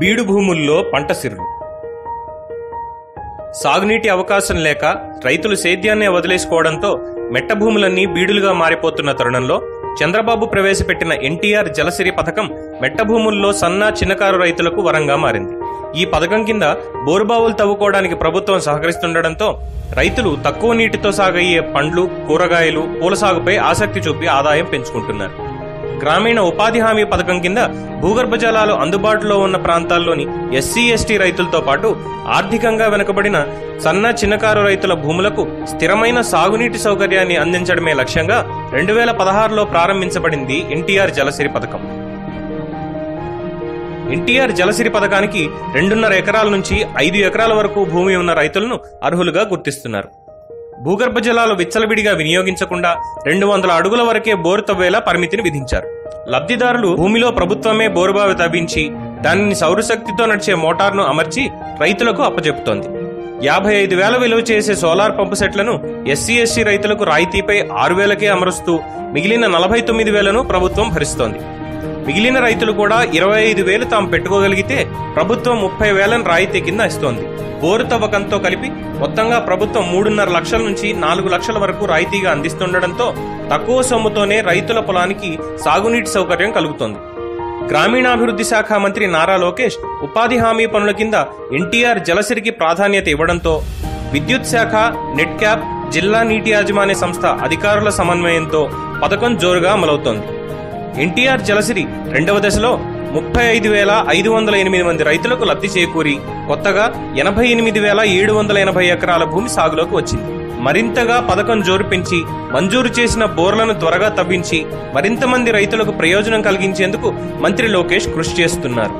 బీడు భూముల్లో పంట సిరులు. సాగునీటి అవకాశం లేక రైతులు సేద్యాన్నే వదిలేసుకోవడంతో మెట్ట భూములన్నీ బీడులుగా మారిపోతున్న తరుణంలో చంద్రబాబు ప్రవేశపెట్టిన ఎన్టీఆర్ జలసిరి పథకం మెట్ట భూముల్లో సన్న చిన్నకారు రైతులకు వరంగా మారింది. ఈ పథకం కింద బోరుబావులు తవ్వుకోవడానికి ప్రభుత్వం సహకరిస్తుండటంతో రైతులు తక్కువ నీటితో సాగయ్యే పండ్లు కూరగాయలు పూల సాగుపై ఆసక్తి చూపి ఆదాయం పెంచుకుంటున్నారు. గ్రామీణ ఉపాధి హామీ పథకం కింద భూగర్భ జలాలు అందుబాటులో ఉన్న ప్రాంతాల్లోని ఎస్సీ ఎస్టీ రైతులతో పాటు ఆర్థికంగా వెనుకబడిన సన్న చిన్నకారు రైతుల భూములకు స్థిరమైన సాగునీటి సౌకర్యాన్ని అందించడమే లక్ష్యంగా రెండు వేల పదహారులో ప్రారంభించబడింది ఎన్టీఆర్ జలసిరి పథకం. ఎన్టీఆర్ జలసిరి పథకానికి రెండున్నర ఎకరాల నుంచి ఐదు ఎకరాల వరకు భూమి ఉన్న రైతులను అర్హులుగా గుర్తిస్తున్నారు. భూగర్భ జలాలు విచ్చలవిడిగా వినియోగించకుండా రెండు వందల అడుగుల వరకే బోరు తవ్వేలా పరిమితిని విధించారు. లబ్ధిదారులు భూమిలో ప్రభుత్వమే బోరుబావి తవ్వించి దానిని సౌరశక్తితో నడిచే మోటార్ను అమర్చి రైతులకు అప్పచెపుతోంది యాభై ఐదు వేల విలువ చేసే సోలార్ పంపు సెట్లను ఎస్సీ ఎస్సీ రైతులకు రాయితీపై ఆరు వేలకే అమరుస్తూ మిగిలిన నలభై తొమ్మిది వేలను ప్రభుత్వం భరిస్తోంది. మిగిలిన రైతులు కూడా ఇరవై ఐదు వేలు తాము పెట్టుకోగలిగితే ప్రభుత్వం ముప్పై వేలను రాయితీ కింద ఇస్తోంది. బోరు తవ్వకంతో కలిపి మొత్తంగా ప్రభుత్వం మూడున్నర లక్షల నుంచి నాలుగు లక్షల వరకు రాయితీగా అందిస్తుండటంతో తక్కువ సొమ్ముతోనే రైతుల పొలానికి సాగునీటి సౌకర్యం కలుగుతోంది. గ్రామీణాభివృద్ధి శాఖ మంత్రి నారా లోకేష్ ఉపాధి హామీ పనుల కింద ఎన్టీఆర్ జలసిరికి ప్రాధాన్యత ఇవ్వడంతో విద్యుత్ శాఖ నెట్ క్యాప్ జిల్లా నీటి యాజమాన్య సంస్థ అధికారుల సమన్వయంతో పథకం జోరుగా అమలవుతోంది. ఎన్టీఆర్ జలసిరి రెండవ దశలో ముప్పై ఐదు వేల ఐదు వందల ఎనిమిది మంది రైతులకు లబ్ధి చేకూరి కొత్తగా ఎనభై ఎనిమిది వేల ఏడు వందల ఎనభై ఎకరాల భూమి సాగులోకి వచ్చింది. మరింతగా పథకం జోరు మంజూరు చేసిన బోర్లను త్వరగా తవ్వించి మరింత మంది రైతులకు ప్రయోజనం కలిగించేందుకు మంత్రి లోకేష్ కృషి చేస్తున్నారు.